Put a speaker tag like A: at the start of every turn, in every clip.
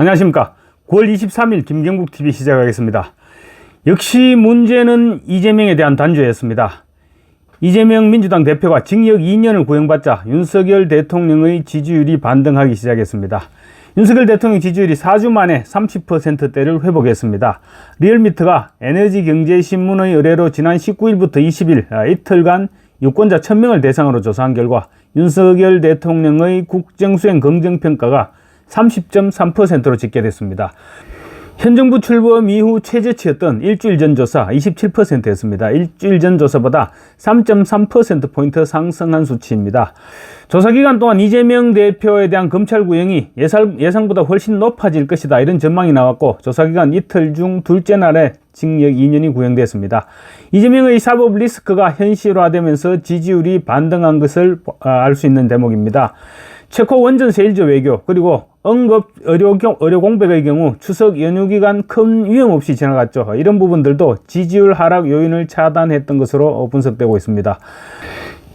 A: 안녕하십니까. 9월 23일 김경국 TV 시작하겠습니다. 역시 문제는 이재명에 대한 단죄였습니다. 이재명 민주당 대표가 징역 2년을 구형받자 윤석열 대통령의 지지율이 반등하기 시작했습니다. 윤석열 대통령 지지율이 4주 만에 30%대를 회복했습니다. 리얼미터가 에너지경제신문의 의뢰로 지난 19일부터 20일 아, 이틀간 유권자 1000명을 대상으로 조사한 결과 윤석열 대통령의 국정수행 긍정평가가 30.3%로 집계됐습니다. 현 정부 출범 이후 최저치였던 일주일 전 조사 27%였습니다. 일주일 전 조사보다 3.3%포인트 상승한 수치입니다. 조사 기간 동안 이재명 대표에 대한 검찰 구형이 예상, 예상보다 훨씬 높아질 것이다. 이런 전망이 나왔고 조사 기간 이틀 중 둘째 날에 징역 2년이 구형됐습니다. 이재명의 사법 리스크가 현실화되면서 지지율이 반등한 것을 알 수 있는 대목입니다. 체코 원전 세일즈 외교 그리고 응급 의료, 의료 공백의 경우 추석 연휴 기간 큰 위험 없이 지나갔죠. 이런 부분들도 지지율 하락 요인을 차단했던 것으로 분석되고 있습니다.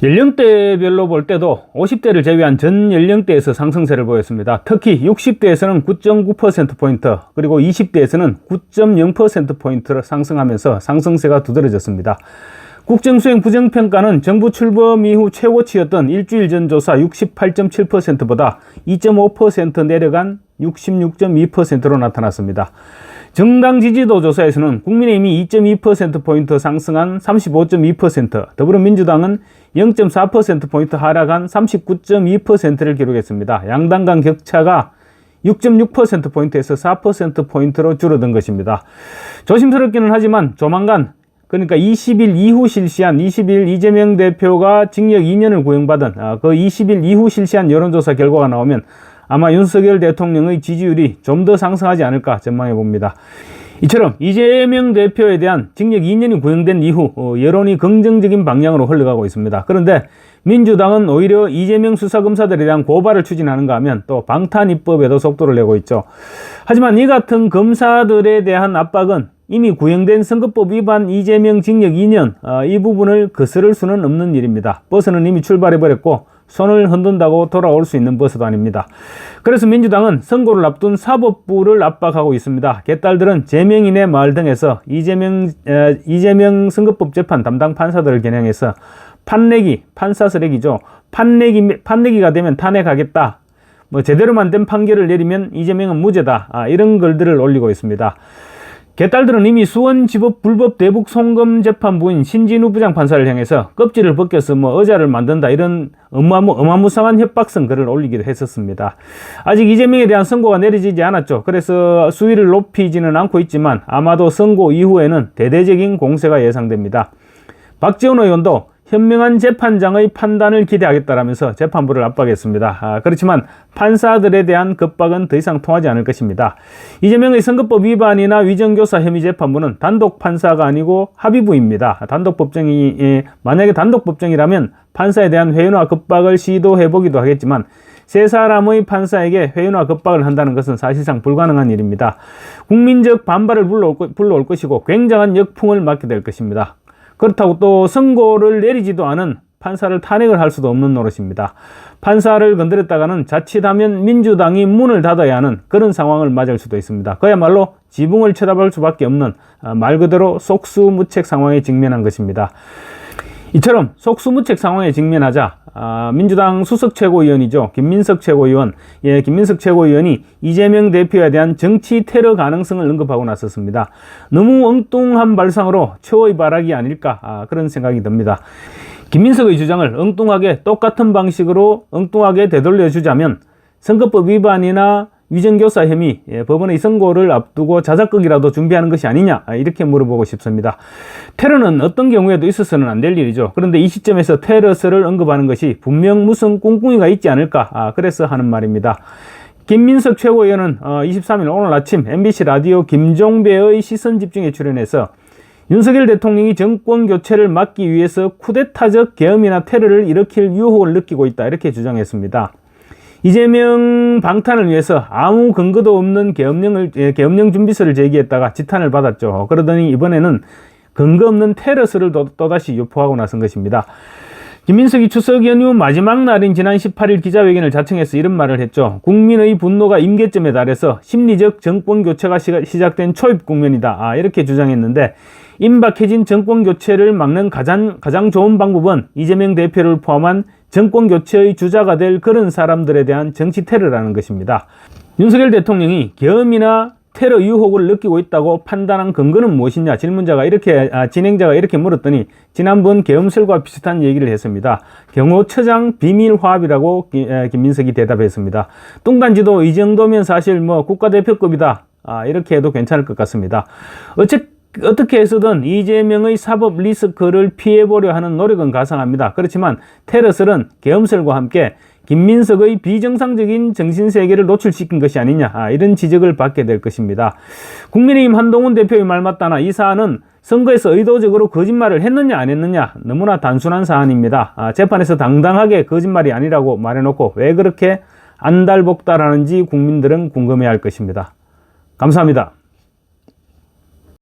A: 연령대별로 볼 때도 50대를 제외한 전 연령대에서 상승세를 보였습니다. 특히 60대에서는 9.9%포인트, 그리고 20대에서는 9.0%포인트로 상승하면서 상승세가 두드러졌습니다. 국정수행 부정평가는 정부 출범 이후 최고치였던 일주일 전 조사 68.7%보다 2.5% 내려간 66.2%로 나타났습니다. 정당 지지도 조사에서는 국민의힘이 2.2%포인트 상승한 35.2%, 더불어민주당은 0.4%포인트 하락한 39.2%를 기록했습니다. 양당 간 격차가 6.6%포인트에서 4%포인트로 줄어든 것입니다. 조심스럽기는 하지만 조만간 그러니까 20일 이후 실시한 20일 이재명 대표가 징역 2년을 구형받은 아, 그 20일 이후 실시한 여론조사 결과가 나오면 아마 윤석열 대통령의 지지율이 좀 더 상승하지 않을까 전망해 봅니다. 이처럼 이재명 대표에 대한 징역 2년이 구형된 이후 어, 여론이 긍정적인 방향으로 흘러가고 있습니다. 그런데 민주당은 오히려 이재명 수사검사들에 대한 고발을 추진하는가 하면 또 방탄 입법에도 속도를 내고 있죠. 하지만 이 같은 검사들에 대한 압박은 이미 구형된 선거법 위반 이재명 징역 2년 어, 이 부분을 거스를 수는 없는 일입니다. 버스는 이미 출발해버렸고 손을 흔든다고 돌아올 수 있는 버스도 아닙니다. 그래서 민주당은 선거를 앞둔 사법부를 압박하고 있습니다. 개딸들은 제명인의 마을 등에서 이재명, 에, 이재명 선거법 재판 담당 판사들을 겨냥해서 판내기, 판사 쓰레기죠. 판내기, 판내기가 되면 탄핵하겠다. 뭐 제대로만 된 판결을 내리면 이재명은 무죄다. 아, 이런 글들을 올리고 있습니다. 개딸들은 이미 수원지법 불법 대북 송금 재판부인 신진우 부장판사를 향해서 껍질을 벗겨서 뭐 의자를 만든다 이런 어마무, 어마무상한 협박성 글을 올리기도 했었습니다. 아직 이재명에 대한 선고가 내려지지 않았죠. 그래서 수위를 높이지는 않고 있지만 아마도 선고 이후에는 대대적인 공세가 예상됩니다. 박지원 의원도 현명한 재판장의 판단을 기대하겠다라면서 재판부를 압박했습니다. 아, 그렇지만 판사들에 대한 급박은 더 이상 통하지 않을 것입니다. 이재명의 선거법 위반이나 위정교사 혐의 재판부는 단독 판사가 아니고 합의부입니다. 단독 법정이 예, 만약에 단독 법정이라면 판사에 대한 회유나 급박을 시도해 보기도 하겠지만 세 사람의 판사에게 회유나 급박을 한다는 것은 사실상 불가능한 일입니다. 국민적 반발을 불러올, 것이고 굉장한 역풍을 맞게 될 것입니다. 그렇다고 또 선고를 내리지도 않은 판사를 탄핵을 할 수도 없는 노릇입니다. 판사를 건드렸다가는 자칫하면 민주당이 문을 닫아야 하는 그런 상황을 맞을 수도 있습니다. 그야말로 지붕을 쳐다볼 수밖에 없는 아, 말 그대로 속수무책 상황에 직면한 것입니다. 이처럼 속수무책 상황에 직면하자 아, 민주당 수석 최고위원이죠 김민석 최고위원, 예, 김민석 최고위원이 이재명 대표에 대한 정치 테러 가능성을 언급하고 나섰습니다. 너무 엉뚱한 발상으로 최후의 발악이 아닐까 아, 그런 생각이 듭니다. 김민석의 주장을 엉뚱하게 똑같은 방식으로 엉뚱하게 되돌려 주자면 선거법 위반이나 위정교사 혐의 예, 법원의 선고를 앞두고 자작극이라도 준비하는 것이 아니냐 아, 이렇게 물어보고 싶습니다. 테러는 어떤 경우에도 있어서는 안 될 일이죠. 그런데 이 시점에서 테러설을 언급하는 것이 분명 무슨 꿍꿍이가 있지 않을까 아, 그래서 하는 말입니다. 김민석 최고위원은 어, 23일 오늘 아침 MBC 라디오 김종배의 시선 집중에 출연해서 윤석열 대통령이 정권 교체를 막기 위해서 쿠데타적 계엄이나 테러를 일으킬 유혹을 느끼고 있다 이렇게 주장했습니다. 이재명 방탄을 위해서 아무 근거도 없는 계엄령을, 예, 계엄령 준비서를 제기했다가 지탄을 받았죠. 그러더니 이번에는 근거 없는 테러스를 또 다시 유포하고 나선 것입니다. 김민석이 추석 연휴 마지막 날인 지난 18일 기자회견을 자청해서 이런 말을 했죠. 국민의 분노가 임계점에 달해서 심리적 정권 교체가 시작된 초입 국면이다. 아, 이렇게 주장했는데 임박해진 정권 교체를 막는 가장 가장 좋은 방법은 이재명 대표를 포함한 정권 교체의 주자가 될 그런 사람들에 대한 정치 테러라는 것입니다. 윤석열 대통령이 계엄이나 테러 유혹을 느끼고 있다고 판단한 근거는 무엇이냐 질문자가 이렇게 아, 진행자가 이렇게 물었더니 지난번 계엄설과 비슷한 얘기를 했습니다. 경호처장 비밀 화합이라고 기- 에, 김민석이 대답했습니다. 뚱단지도 이 정도면 사실 뭐 국가대표급이다. 아, 이렇게 해도 괜찮을 것 같습니다. 어째 어떻게 해서든 이재명의 사법 리스크를 피해보려 하는 노력은 가상합니다. 그렇지만 테러설은 계엄설과 함께 김민석의 비정상적인 정신세계를 노출시킨 것이 아니냐 아, 이런 지적을 받게 될 것입니다. 국민의힘 한동훈 대표의 말 맞다나 이 사안은 선거에서 의도적으로 거짓말을 했느냐 안 했느냐 너무나 단순한 사안입니다. 아, 재판에서 당당하게 거짓말이 아니라고 말해놓고 왜 그렇게 안달복달하는지 국민들은 궁금해할 것입니다. 감사합니다.